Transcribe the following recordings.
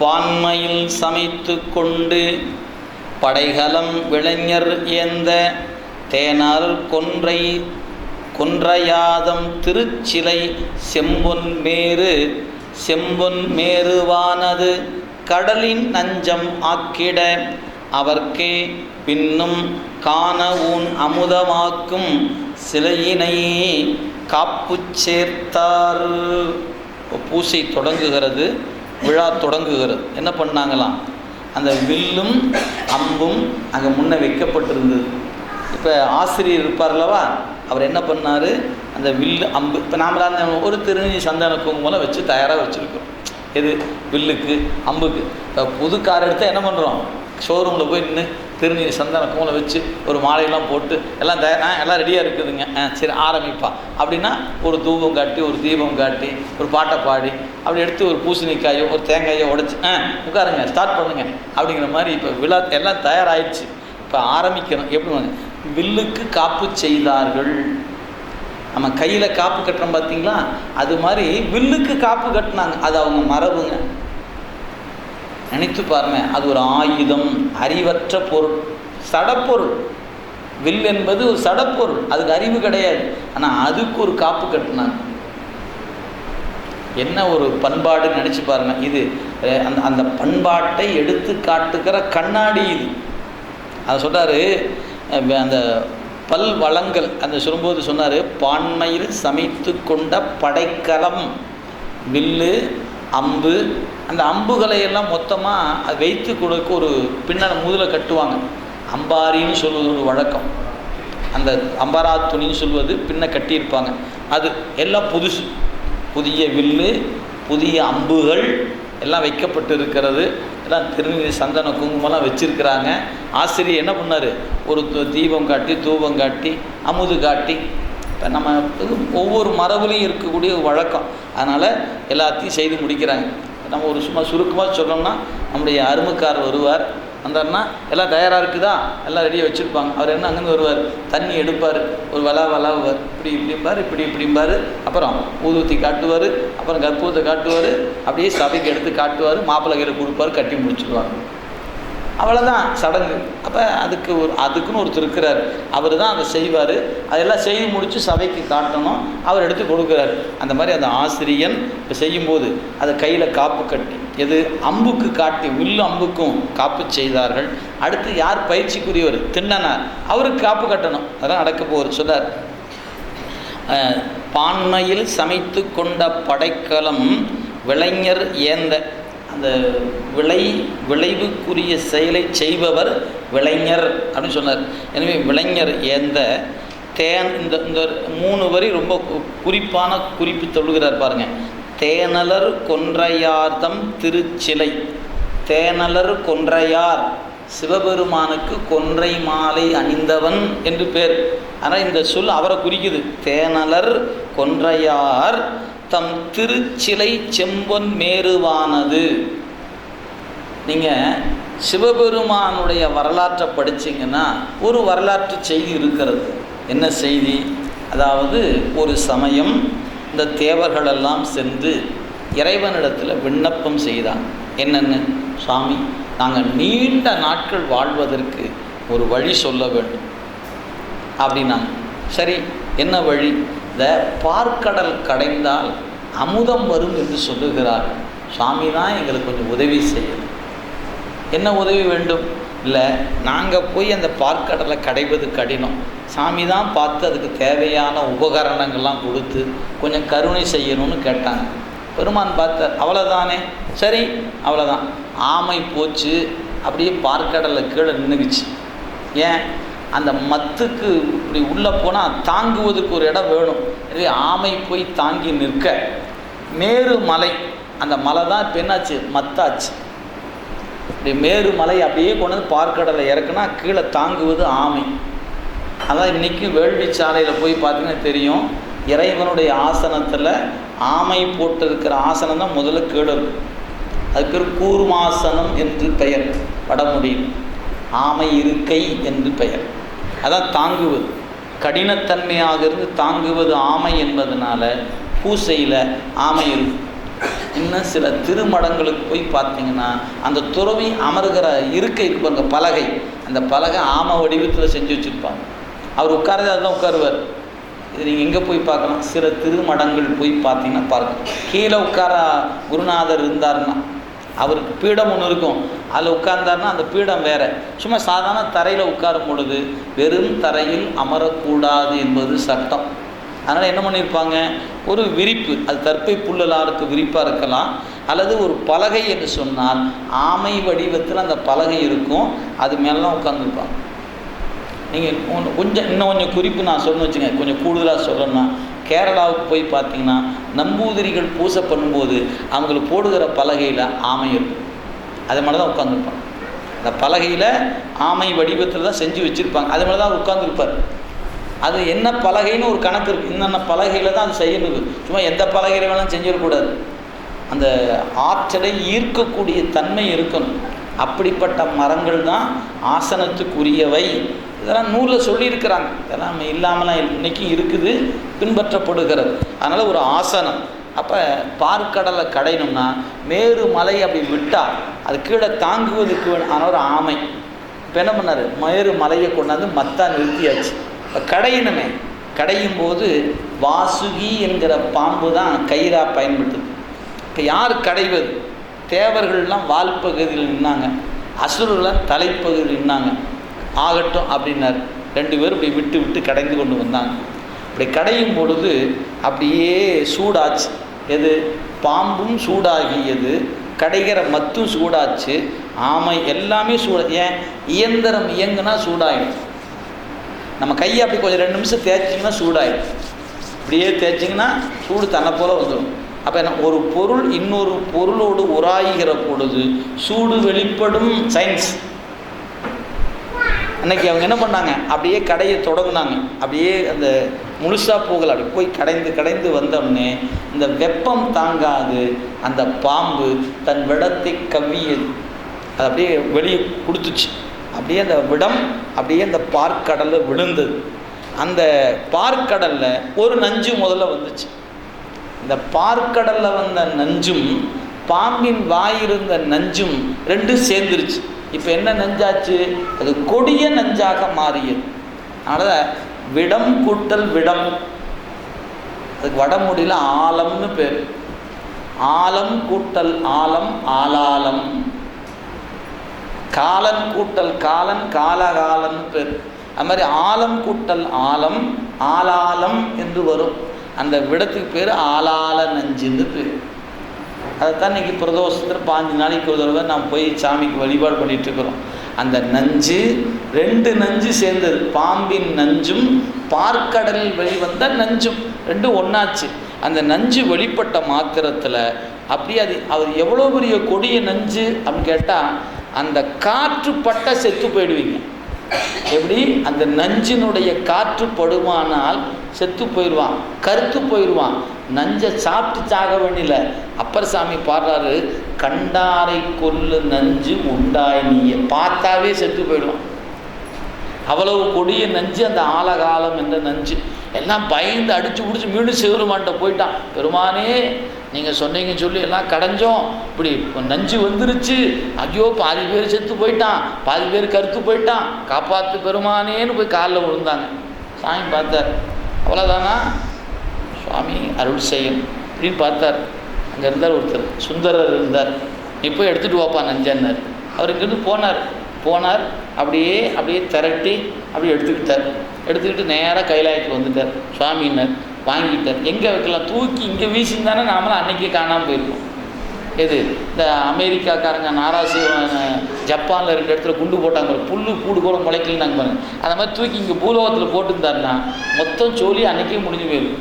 பான்மையில் சமைத்து கொண்டு படைகலம் விளைஞர் ஏந்த தேனார் கொன்றை கொன்றையாதம் திருச்சிலை செம்பொன் மேரு செம்பொன் மேருவானது கடலின் நஞ்சம் ஆக்கிட அவர்க்கே பின்னும் காண ஊன் அமுதமாக்கும் சிலையினை காப்புச் சேர்த்தார். பூசை தொடங்குகிறது. விழா தொடங்குகிறது. என்ன பண்ணாங்களாம்? அந்த வில்லும் அம்பும் அங்கே முன்ன வைக்கப்பட்டிருந்தது. இப்போ ஆசிரியர் இருப்பார் அல்லவா? அவர் என்ன பண்ணார்? அந்த வில்லு அம்பு இப்போ நாம அந்த ஒரு திருநீ சந்தன குங்குமலாம் வச்சு தயாராக வச்சுருக்கோம். எது? வில்லுக்கு அம்புக்கு. இப்போ புது கார் எடுத்தால் என்ன பண்ணுறோம் ஷோரூமில் போய் நின்று திருநீர் சந்தன கூலை வச்சு ஒரு மாலையெல்லாம் போட்டு எல்லாம் தயார் ஆ எல்லாம் ரெடியாக இருக்குதுங்க. ஆ சரி ஆரம்பிப்பா. அப்படின்னா ஒரு தூபம் காட்டி ஒரு தீபம் காட்டி ஒரு பாட்டை பாடி அப்படி எடுத்து ஒரு பூசணிக்காயோ ஒரு தேங்காயோ உடச்சி ஆ உட்காருங்க ஸ்டார்ட் பண்ணுங்கள் அப்படிங்கிற மாதிரி இப்போ விழா எல்லாம் தயாராகிடுச்சு இப்போ ஆரம்பிக்கணும். எப்படி வில்லுக்கு காப்பு செய்தார்கள். நம்ம கையில் காப்பு கட்டுறோம் பார்த்தீங்களா அது மாதிரி வில்லுக்கு காப்பு கட்டினாங்க. அது அவங்க மரபுங்க. நினைத்து பாருங்க அது ஒரு ஆயுதம் அறிவற்ற பொருள். சடப்பொருள். வில் என்பது ஒரு சடப்பொருள். அதுக்கு அறிவு கிடையாது. ஆனால் அதுக்கு ஒரு காப்பு கட்டினாங்க. என்ன ஒரு பண்பாடுன்னு நினச்சி பாருங்க இது அந்த அந்த பண்பாட்டை எடுத்து காட்டுகிற கண்ணாடி இது. அதை சொல்கிறாரு அந்த பல் வளங்கள் அந்த சொல்லும்போது சொன்னார் பான்மையில் சமைத்து கொண்ட படைக்கலம். வில்லு அம்பு. அந்த அம்புகளை எல்லாம் மொத்தமாக அது வைத்து கொடுக்க ஒரு பின்னண முதல கட்டுவாங்க. அம்பாரின்னு சொல்வது ஒரு வழக்கம். அந்த அம்பரா துணின்னு சொல்வது பின்ன கட்டியிருப்பாங்க. அது எல்லாம் புதுசு. புதிய வில்லு புதிய அம்புகள் எல்லாம் வைக்கப்பட்டு இருக்கிறது எல்லாம் திருநீர் சந்தன குங்குமம்லாம் வச்சுருக்கிறாங்க. ஆசிரியர் என்ன பண்ணார்? ஒரு தீபம் காட்டி தூபம் காட்டி அமுது காட்டி இப்போ நம்ம ஒவ்வொரு மரபுலையும் இருக்கக்கூடிய வழக்கம். அதனால் எல்லாத்தையும் செய்து முடிக்கிறாங்க. நம்ம ஒரு சும்மா சுருக்கமாக சொல்லணும்னா நம்முடைய அருமைக்கார் வருவார். வந்தார்னா எல்லாம் தயாராக இருக்குதா? எல்லாம் ரெடியாக வச்சுருப்பாங்க. அவர் என்ன அங்கேருந்து வருவார்? தண்ணி எடுப்பார். ஒரு வலா வலாவுவார். இப்படி இப்படிம்பார் இப்படி இப்படிம்பார். அப்புறம் ஊதுவத்தி காட்டுவார். அப்புறம் கற்பூரத்தை காட்டுவார். அப்படியே சபைக்கு எடுத்து காட்டுவார். மாப்பிள்ளை கையில் கொடுப்பார். கட்டி முடிச்சுடுவாங்க அவ்வளோதான் சடங்கு. அப்போ அதுக்கு ஒரு அதுக்குன்னு ஒருத்தர் இருக்கிறார். அவர் தான் அதை செய்வார். அதெல்லாம் செய்து முடித்து சபைக்கு காட்டணும். அவர் எடுத்து கொடுக்குறாரு. அந்த மாதிரி அந்த ஆசிரியன் இப்போ செய்யும்போது அதை கையில் காப்பு கட்டி எது அம்புக்கு காட்டி வில்லு அம்புக்கும் காப்பு செய்தார்கள். அடுத்து யார் பயிற்சிக்குரியவர்? திண்ணனார். அவருக்கு காப்பு கட்டணும். அதெல்லாம் நடக்க போகிறது சொன்னார். பான்மையில் சமைத்து கொண்ட படைக்கலம் விளைஞர் ஏந்த அந்த விளை விளைவுக்குரிய செயலை செய்பவர் விளைஞர் அப்படின்னு சொன்னார். எனவே விளைஞர் எந்த தேன் இந்த இந்த மூணு வரி ரொம்ப குறிப்பான குறிப்பு தொழுகிறார் பாருங்கள் தேனலர் கொன்றையார்தம் திருச்சிலை. தேனலர் கொன்றையார் சிவபெருமானுக்கு கொன்றை மாலை அணிந்தவன் என்று பேர். ஆனால் இந்த சொல் அவரை குறிக்குது. தேனலர் கொன்றையார் தம் திருச்சிலை செம்பொன் மேருவானது. நீங்கள் சிவபெருமானுடைய வரலாற்றை படிச்சீங்கன்னா ஒரு வரலாற்று செய்தி இருக்கிறது. என்ன செய்தி? அதாவது ஒரு சமயம் இந்த தேவர்களெல்லாம் சென்று இறைவனிடத்தில் விண்ணப்பம் செய்தாங்க. என்னென்னு? சுவாமி நாங்கள் நீண்ட நாட்கள் வாழ்வதற்கு ஒரு வழி சொல்ல வேண்டும். அப்படின்னாங்க. சரி என்ன வழி? இந்த பார்க்கடல் கடைந்தால் அமுதம் வரும் என்று சொல்லுகிறார். சுவாமி தான் எங்களுக்கு கொஞ்சம் உதவி செய்யணும் என்ன உதவி வேண்டும்? இல்லை நாங்கள் போய் அந்த பார்க்கடலை கடைவது கடினம். சாமி தான் பார்த்து அதுக்கு தேவையான உபகரணங்கள்லாம் கொடுத்து கொஞ்சம் கருணை செய்யணும்னு கேட்டாங்க. பெருமான் பார்த்தார் அவ்வளோதானே சரி அவ்வளோதான் ஆமை போச்சு. அப்படியே பார்க்கடலை கீழே நின்றுக்குச்சு ஏன்? அந்த மத்துக்கு இப்படி உள்ளே போனால் தாங்குவதற்கு ஒரு இடம் வேணும். எனவே ஆமை போய் தாங்கி நிற்க. மேரு மலை. அந்த மலை தான் இப்போ என்னாச்சு? மத்தாச்சு. இப்படி மேரு மலை அப்படியே கொண்டு வந்து பார்க்கடலை இறக்குனா கீழே தாங்குவது ஆமை. அதான் இன்றைக்கி வேள்வி சாலையில் போய் பார்த்தீங்கன்னா தெரியும். இறைவனுடைய ஆசனத்தில் ஆமை போட்டிருக்கிற ஆசனம் தான் முதல்ல கீழே இருக்கும். அதுக்கு பேர் கூர்மாசனம் என்று பெயர். வடமொழியில் ஆமை இருக்கை என்று பெயர். அதான் தாங்குவது. கடினத்தன்மையாக இருந்து தாங்குவது ஆமை என்பதனால பூசையில் ஆமை இருக்கும் இன்னும் சில திருமடங்களுக்கு போய் பார்த்தீங்கன்னா அந்த துறவி அமருகிற இருக்கை இருப்பாங்க பலகை. அந்த பலகை ஆம வடிவத்தில் செஞ்சு வச்சுருப்பாங்க. அவர் உட்காரதே அதுதான் உட்காருவார். இது நீங்கள் எங்கே போய் பார்க்கலாம்? சில திருமடங்கள் போய் பார்த்தீங்கன்னா பாருங்கள் கீழே உட்கார குருநாதர் இருந்தாருன்னா அவருக்கு பீடம் ஒன்று இருக்கும். அதில் உட்கார்ந்தாருன்னா அந்த பீடம் வேறு. சும்மா சாதாரண தரையில் உட்காரும் பொழுது வெறும் தரையில் அமரக்கூடாது என்பது சட்டம். அதனால் என்ன பண்ணியிருப்பாங்க ஒரு விரிப்பு அது தற்பை புல்லலாக இருக்க விரிப்பாக இருக்கலாம் அல்லது ஒரு பலகை என்று சொன்னால் ஆமை வடிவத்தில் அந்த பலகை இருக்கும் அது மேலாம் உட்காந்துருப்பாங்க நீங்கள் கொஞ்சம் இன்னும் கொஞ்சம் குறிப்பு நான் சொல்லணும் வச்சுங்க கொஞ்சம் கூடுதலாக சொல்லணும்னா கேரளாவுக்கு போய் பார்த்தீங்கன்னா நம்பூதிரிகள் பூசை பண்ணும்போது அவங்களுக்கு போடுகிற பலகையில் ஆமை இருக்கும். அது மாதிரி தான் உட்காந்துருப்பாங்க அந்த பலகையில் ஆமை வடிவத்தில் தான் செஞ்சு வச்சுருப்பாங்க. அது மாதிரி தான் உட்காந்துருப்பார் அது என்ன பலகைன்னு ஒரு கணக்கு இருக்குது என்னென்ன பலகையில் தான் அது செய்யணும் சும்மா எந்த பலகையில் வேணாலும் செஞ்சிடக்கூடாது. அந்த ஆற்றலை ஈர்க்கக்கூடிய தன்மை இருக்கணும். அப்படிப்பட்ட மரங்கள் தான் ஆசனத்துக்குரியவை. இதெல்லாம் நூலில் சொல்லியிருக்கிறாங்க. இதெல்லாம் இல்லாமலாம் இன்றைக்கும் இருக்குது பின்பற்றப்படுகிறது. அதனால் ஒரு ஆசனம். அப்போ பார்க்கடலை கடையணும்னா மேரு மலை அப்படி விட்டால் அது கீழே தாங்குவதுக்கு வே- ஒரு ஆமை. இப்போ என்ன பண்ணார்? மேரு மலையை கொண்டாந்து மத்தா நிறுத்தியாச்சு. இப்போ கடையணுமே. கடையும் போது வாசுகி என்கிற பாம்பு தான் கயிறாக பயன்படுத்துது. இப்போ யார் கடைவது? தேவர்கள்லாம் வால் பகுதியில் நின்னாங்க. அசுரர்லாம் தலைப்பகுதியில் நின்னாங்க. ஆகட்டும் அப்படின்னார். ரெண்டு பேரும் இப்படி விட்டு விட்டு கடைந்து கொண்டு வந்தாங்க. இப்படி கடையும் பொழுது அப்படியே சூடாச்சு. எது? பாம்பும் சூடாகியது. கடைகிற மத்தும் சூடாச்சு. ஆமை எல்லாமே சூட ஏன்? இயந்திரம் இயங்குனா சூடாயிடும். நம்ம கையை அப்படி கொஞ்சம் ரெண்டு நிமிஷம் தேய்ச்சிங்கன்னா சூடாயிடும். இப்படியே தேய்ச்சிங்கன்னா சூடு தன்னை போல வந்துடும். அப்போ என்ன? ஒரு பொருள் இன்னொரு பொருளோடு உராய்கிற பொழுது சூடு வெளிப்படும் சயின்ஸ். அன்னைக்கு அவங்க என்ன பண்ணாங்க? அப்படியே கடையை தொடங்கினாங்க. அப்படியே அந்த முழுசாக போகல அப்படி போய் கடைந்து கடைந்து வந்தோடனே இந்த வெப்பம் தாங்காது அந்த பாம்பு தன் விடத்தை கவ்வியது. அது அப்படியே வெளியே கொடுத்துச்சு. அப்படியே அந்த விடம் அப்படியே அந்த பார்க்கடலில் விழுந்தது. அந்த பார்க்கடலில் ஒரு நஞ்சு முதல்ல வந்துச்சு. இந்த பார்க்கடலில் வந்த நஞ்சும் பாம்பின் வாயிருந்த நஞ்சும் ரெண்டும் சேர்ந்துருச்சு. இப்போ என்ன நஞ்சாச்சு? அது கொடிய நஞ்சாக மாறியது. அதனால் விடம் கூட்டல் விடம். அதுக்கு வடமொழியில் ஆலம்னு பேர். ஆலம் கூட்டல் ஆலம் ஆலாலம். காலன் கூட்டல் காலன் காலகாலன் பேர். அது மாதிரி ஆலம் கூட்டல் ஆலம் ஆலாலம் என்று வரும். அந்த விடத்துக்கு பேர் ஆலால நஞ்சுன்னு பேர். அதைத்தான் இன்னைக்கு பிரதோஷத்தில் பாஞ்சு நாளைக்கு ஒரு தடவை நாம் போய் சாமிக்கு வழிபாடு பண்ணிட்டு இருக்கிறோம் அந்த நஞ்சு ரெண்டு நஞ்சு சேர்ந்தது. பாம்பின் நஞ்சும் பார்க்கடலில் வெளிவந்த நஞ்சும். ரெண்டும் ஒன்றாச்சு அந்த நஞ்சு வெளிப்பட்ட மாத்திரத்தில் அப்படியே அது அவர் எவ்வளோ பெரிய கொடிய நஞ்சு அப்படின்னு கேட்டால் அந்த காற்று பட்ட செத்து போயிடுவீங்க. எப்படி? அந்த நஞ்சினுடைய காற்று படுமானால் செத்து போயிடுவான் கருத்து போயிடுவான். நஞ்சை சாப்பிட்டு சாக வேண்டியில அப்பர் சாமி பாடுறாரு கண்டாரை கொல்லு நஞ்சு உண்டாய் நீய. பார்த்தாவே செத்து போயிடும் அவ்வளவு கொடிய நஞ்சு அந்த ஆலகாலம் என்ற நஞ்சு. எல்லாம் பயந்து அடிச்சு பிடிச்சி மீண்டும் சிவருமான்ட்ட போயிட்டான். பெருமானே நீங்கள் சொன்னீங்கன்னு சொல்லி எல்லாம் கடைஞ்சோம். இப்படி நஞ்சு வந்துருச்சு. ஐயோ பாதி பேர் செத்து போயிட்டான். பாதி பேர் கருத்து போயிட்டான். காப்பாற்று பெருமானேன்னு போய் காலில் விழுந்தாங்க. சாமி பார்த்தார். அவ்வளோதானா சுவாமி அருள் செய்யும் அப்படின்னு பார்த்தார். அங்கே இருந்தார் ஒருத்தர். சுந்தரர் இருந்தார். நீ போய் எடுத்துகிட்டு வாப்பா நஞ்சன்னார். அவர் இங்கேருந்து போனார். போனார் அப்படியே அப்படியே திரட்டி அப்படியே எடுத்துக்கிட்டார். எடுத்துக்கிட்டு நேராக கைலாயத்துக்கு வந்துட்டார். சுவாமின்னார் வாங்கிட்டார். எங்கே வைக்கலாம்? தூக்கி இங்கே வீசியிருந்தானே நாமளும் அன்னைக்கே காணாமல் போயிருக்கோம். எது? இந்த அமெரிக்காக்காரங்க நாராசி ஜப்பானில் ரெண்டு இடத்துல குண்டு போட்டாங்க. புல்லு கூடு கூட முளைக்கலனாங்க பாருங்க. அந்த மாதிரி தூக்கி இங்கே பூலோகத்தில் போட்டுருந்தாருன்னா மொத்தம் சோழி அன்னைக்கே முடிஞ்சு போயிடும்.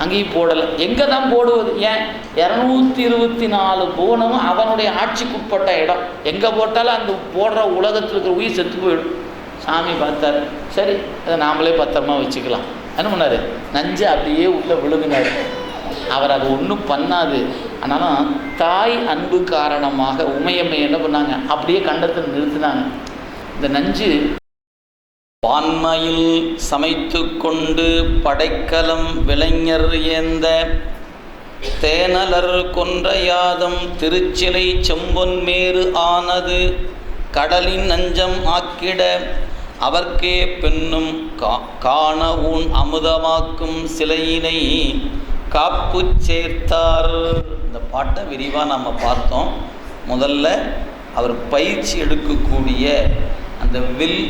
அங்கேயும் போடலை. எங்கே தான் போடுவது? ஏன்? இரநூத்தி இருபத்தி நாலு போனமும் அவனுடைய ஆட்சிக்குட்பட்ட இடம். எங்கே போட்டாலும் அந்த போடுற உலகத்தில் இருக்கிற உயிர் செத்து போயிடும். சாமி பார்த்தாரு. சரி அதை நாமளே பத்திரமா வச்சுக்கலாம். என்ன பண்ணாரு? நஞ்சு அப்படியே உள்ளே விழுங்கினார் அவர் அது ஒன்றும் பண்ணாது. ஆனாலும் தாய் அன்பு காரணமாக உமையம்மை என்ன பண்ணாங்க? அப்படியே கண்டத்தில் நிறுத்தினாங்க. இந்த நஞ்சு பான்மையில் சமைத்து கொண்டு படைக்கலம் விளைஞர் ஏந்த தேனலர் கொன்ற யாதம் திருச்சிலை செம்பொன்மேறு ஆனது கடலின் நஞ்சம் ஆக்கிட அவர்க்கே பெண்ணும் கா காண உன் அமுதமாக்கும் சிலையினை காப்பு சேர்த்தார். இந்த பாட்டை விரிவாக நம்ம பார்த்தோம். முதல்ல அவர் பயிற்சி எடுக்கக்கூடிய அந்த வில்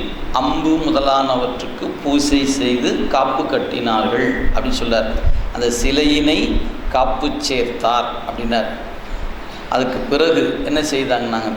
அம்பு முதலானவற்றுக்கு பூசை செய்து காப்பு கட்டினார்கள் அப்படின்னு சொல்லார் அந்த சிலையினை காப்பு சேர்த்தார் அப்படின்னார். அதுக்கு பிறகு என்ன செய்தாங்க நாங்கள்